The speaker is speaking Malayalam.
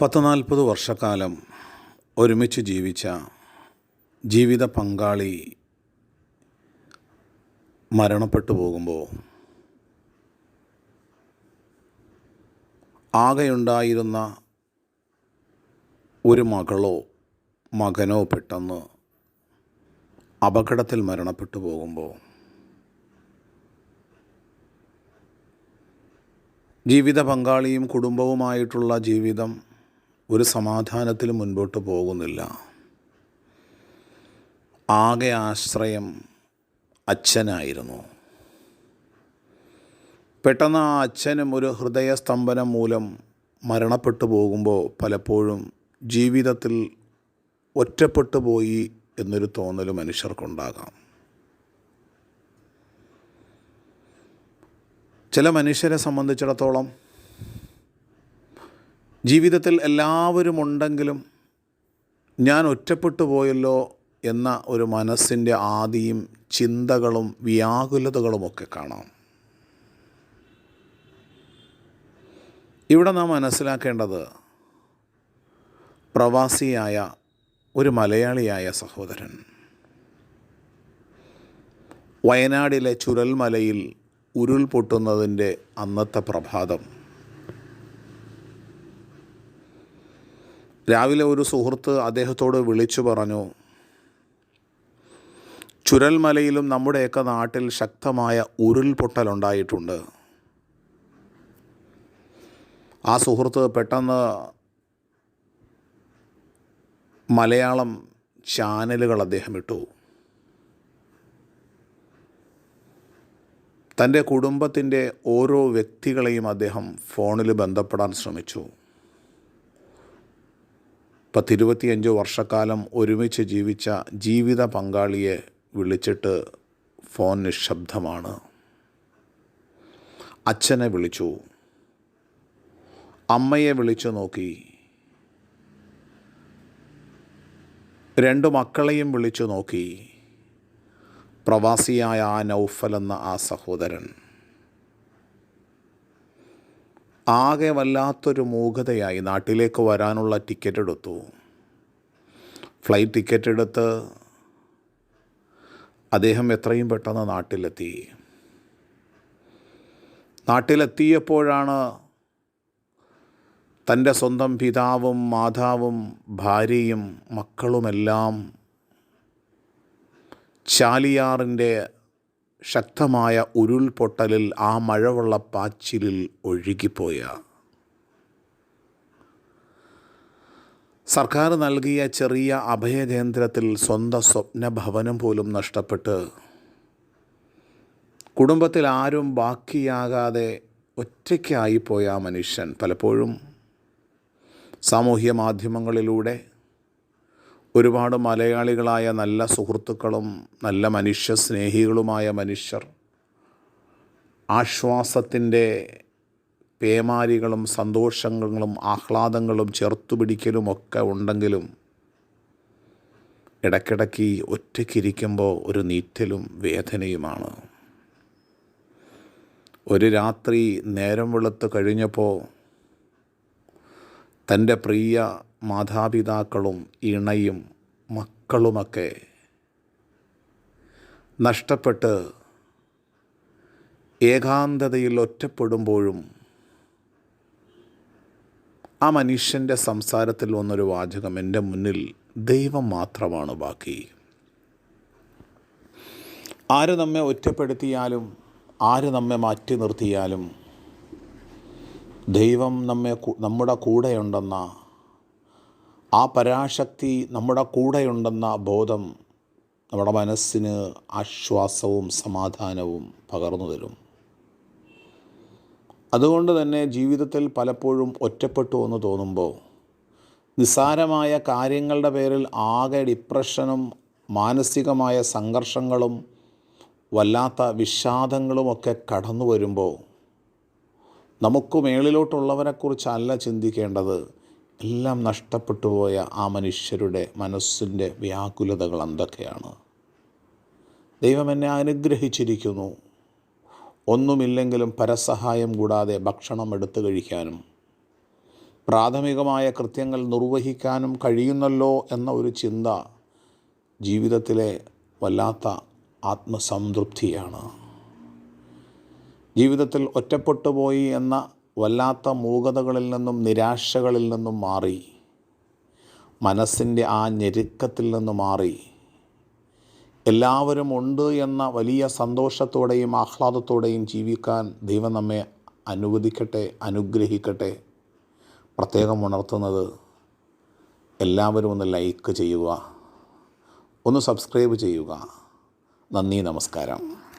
പത്ത് നാൽപ്പത് വർഷക്കാലം ഒരുമിച്ച് ജീവിച്ച ജീവിത പങ്കാളി മരണപ്പെട്ടു പോകുമ്പോൾ ആകെയുണ്ടായിരുന്ന ഒരു മകളോ മകനോ പെട്ടെന്ന് അപകടത്തിൽ മരണപ്പെട്ടു പോകുമ്പോൾ ജീവിത പങ്കാളിയും കുടുംബവുമായിട്ടുള്ള ജീവിതം ഒരു സമാധാനത്തിൽ മുൻപോട്ട് പോകുന്നില്ല. ആകെ ആശ്രയം അച്ഛനായിരുന്നു. പെട്ടെന്ന് ആ അച്ഛനും ഒരു ഹൃദയസ്തംഭനം മൂലം മരണപ്പെട്ടു പോകുമ്പോൾ പലപ്പോഴും ജീവിതത്തിൽ ഒറ്റപ്പെട്ടു പോയി എന്നൊരു തോന്നൽ മനുഷ്യർക്കുണ്ടാകാം. ചില മനുഷ്യരെ സംബന്ധിച്ചിടത്തോളം ജീവിതത്തിൽ എല്ലാവരും ഉണ്ടെങ്കിലും ഞാൻ ഒറ്റപ്പെട്ടു പോയല്ലോ എന്ന ഒരു മനസ്സിന്റെ ആദിയും ചിന്തകളും വ്യാകുലതകളുമൊക്കെ കാണാം. ഇവിടെ നാം മനസ്സിലാക്കേണ്ടത് പ്രവാസിയായ ഒരു മലയാളിയായ സഹോദരൻ. വയനാടിലെ ചുരൽമലയിൽ ഉരുൾപൊട്ടുന്നതിന്റെ അന്നത്തെ പ്രഭാതം. രാവിലെ ഒരു സുഹൃത്ത് അദ്ദേഹത്തോട് വിളിച്ചു പറഞ്ഞു ചുരൽമലയിലും നമ്മുടെയൊക്കെ നാട്ടിൽ ശക്തമായ ഉരുൾപൊട്ടലുണ്ടായിട്ടുണ്ട്. ആ സുഹൃത്ത് പെട്ടെന്ന് മലയാളം ചാനലുകൾ അദ്ദേഹം ഇട്ടു. തന്റെ കുടുംബത്തിന്റെ ഓരോ വ്യക്തികളെയും അദ്ദേഹം ഫോണിൽ ബന്ധപ്പെടാൻ ശ്രമിച്ചു. പത്തിരുപത്തിയഞ്ച് വർഷക്കാലം ഒരുമിച്ച് ജീവിച്ച ജീവിത പങ്കാളിയെ വിളിച്ചിട്ട് ഫോൺ നിശബ്ദമാണ്. അച്ഛനെ വിളിച്ചു. അമ്മയെ വിളിച്ചു നോക്കി. രണ്ടു മക്കളെയും വിളിച്ചു നോക്കി. പ്രവാസിയായ ആ നൗഫൽ എന്ന ആ സഹോദരൻ. ആകെ വല്ലാത്തൊരു മൂകതയായി നാട്ടിലേക്ക് വരാനുള്ള ടിക്കറ്റ് എടുത്തു. ഫ്ലൈറ്റ് ടിക്കറ്റ് എടുത്ത് അദ്ദേഹം എത്രയും പെട്ടെന്ന് നാട്ടിലെത്തി. നാട്ടിലെത്തിയപ്പോഴാണ് തന്റെ സ്വന്തം പിതാവും മാതാവും ഭാര്യയും മക്കളുമെല്ലാം ചാലിയാറിന്റെ ശക്തമായ ഉരുൾപൊട്ടലിൽ ആ മഴവുള്ള പാച്ചിലിൽ ഒഴുകിപ്പോയ. സർക്കാർ നൽകിയ ചെറിയ അഭയകേന്ദ്രത്തിൽ സ്വന്തം സ്വപ്നഭവനം പോലും നഷ്ടപ്പെട്ട്. കുടുംബത്തിൽ ആരും ബാക്കിയാകാതെ ഒറ്റയ്ക്കായിപ്പോയ മനുഷ്യൻ പലപ്പോഴും സാമൂഹ്യ മാധ്യമങ്ങളിലൂടെ ഒരുപാട് മലയാളികളായ നല്ല സുഹൃത്തുക്കളും നല്ല മനുഷ്യ സ്നേഹികളുമായ മനുഷ്യർ ആശ്വാസത്തിന്റെ പേമാരികളും സന്തോഷങ്ങളും ആഹ്ലാദങ്ങളും ചേർത്തുപിടിക്കലുമൊക്കെ ഉണ്ടെങ്കിലും ഇടയ്ക്കിടയ്ക്ക് ഒറ്റയ്ക്കിരിക്കുമ്പോൾ ഒരു നീറ്റലും വേദനയുമാണ്. ഒരു രാത്രി നേരം വെളുത്ത് കഴിഞ്ഞപ്പോൾ തന്റെ പ്രിയ മാതാപിതാക്കളും ഇണയും മക്കളുമൊക്കെ നഷ്ടപ്പെട്ട് ഏകാന്തതയിൽ ഒറ്റപ്പെടുമ്പോഴും ആ മനുഷ്യന്റെ സംസാരത്തിൽ വന്നൊരു വാചകം എന്റെ മുന്നിൽ ദൈവം മാത്രമാണ് ബാക്കി. ആര് നമ്മെ ഒറ്റപ്പെടുത്തിയാലും ആര് നമ്മെ മാറ്റി നിർത്തിയാലും ദൈവം നമ്മെ നമ്മുടെ കൂടെയുണ്ടെന്ന ആ പരാശക്തി നമ്മുടെ കൂടെയുണ്ടെന്ന ബോധം നമ്മുടെ മനസ്സിന് ആശ്വാസവും സമാധാനവും പകർന്നു തരും. അതുകൊണ്ട് തന്നെ ജീവിതത്തിൽ പലപ്പോഴും ഒറ്റപ്പെട്ടു എന്ന് തോന്നുമ്പോൾ നിസ്സാരമായ കാര്യങ്ങളുടെ പേരിൽ ആകെ ഡിപ്രഷനും മാനസികമായ സംഘർഷങ്ങളും വല്ലാത്ത വിഷാദങ്ങളുമൊക്കെ കടന്നു വരുമ്പോൾ നമുക്ക് മേളിലോട്ടുള്ളവരെക്കുറിച്ചല്ല ചിന്തിക്കേണ്ടത് എല്ലാം നഷ്ടപ്പെട്ടു പോയ ആ മനുഷ്യരുടെ മനസ്സിന്റെ വ്യാകുലതകൾ എന്തൊക്കെയാണ്? ദൈവം എന്നെ അനുഗ്രഹിച്ചിരിക്കുന്നു. ഒന്നുമില്ലെങ്കിലും പരസഹായം കൂടാതെ ഭക്ഷണം എടുത്തു കഴിക്കാനും പ്രാഥമികമായ കൃത്യങ്ങൾ നിർവഹിക്കാനും കഴിയുന്നല്ലോ എന്ന ഒരു ചിന്ത ജീവിതത്തിലെ വല്ലാത്ത ആത്മസംതൃപ്തിയാണ്. ജീവിതത്തിൽ ഒറ്റപ്പെട്ടു പോയി എന്ന വല്ലാത്ത മൂകതകളിൽ നിന്നും നിരാശകളിൽ നിന്നും മാറി. മനസ്സിന്റെ ആ ഞെരുക്കത്തിൽ നിന്ന് മാറി. എല്ലാവരും ഉണ്ട് എന്ന വലിയ സന്തോഷത്തോടെയും ആഹ്ലാദത്തോടെയും ജീവിക്കാൻ ദൈവം നമ്മെ അനുവദിക്കട്ടെ അനുഗ്രഹിക്കട്ടെ. പ്രത്യേകം ഉണർത്തുന്നത് എല്ലാവരും ഒന്ന് ലൈക്ക് ചെയ്യുക. ഒന്ന് സബ്സ്ക്രൈബ് ചെയ്യുക. നന്ദി നമസ്കാരം.